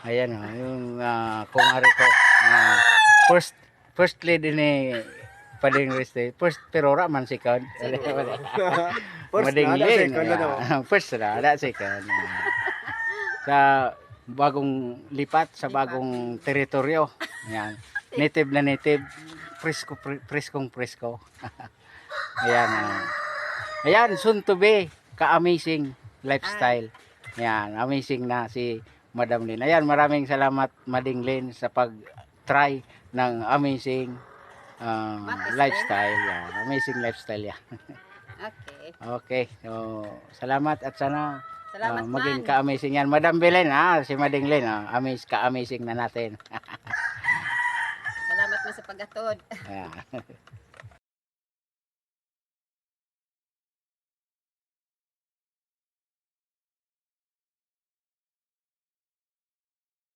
Ayan o, yung uh, kumari ko. ah, first, first lady ni Pading Reste. First, pero ra man second. First na, second ah, First na, ada second. Ah. sa bagong lipat, sa bagong teritoryo. Ayan. Native na native. Presko, pre, preskong presko. Ayan. ah. Ayan, soon to be. Ka-amazing lifestyle. Ayan, amazing na si Madam Lin. Ayan, maraming salamat Mading Lin sa pag-try ng amazing is lifestyle. Yan. Amazing lifestyle yan. Okay. Okay. So, salamat at sana Salamat ah, maging ka-amazing yan. Madam Belen, ah, si Mading Lin, ah, amaze, ka-amazing na natin. Salamat man sa paggatod. Ayan.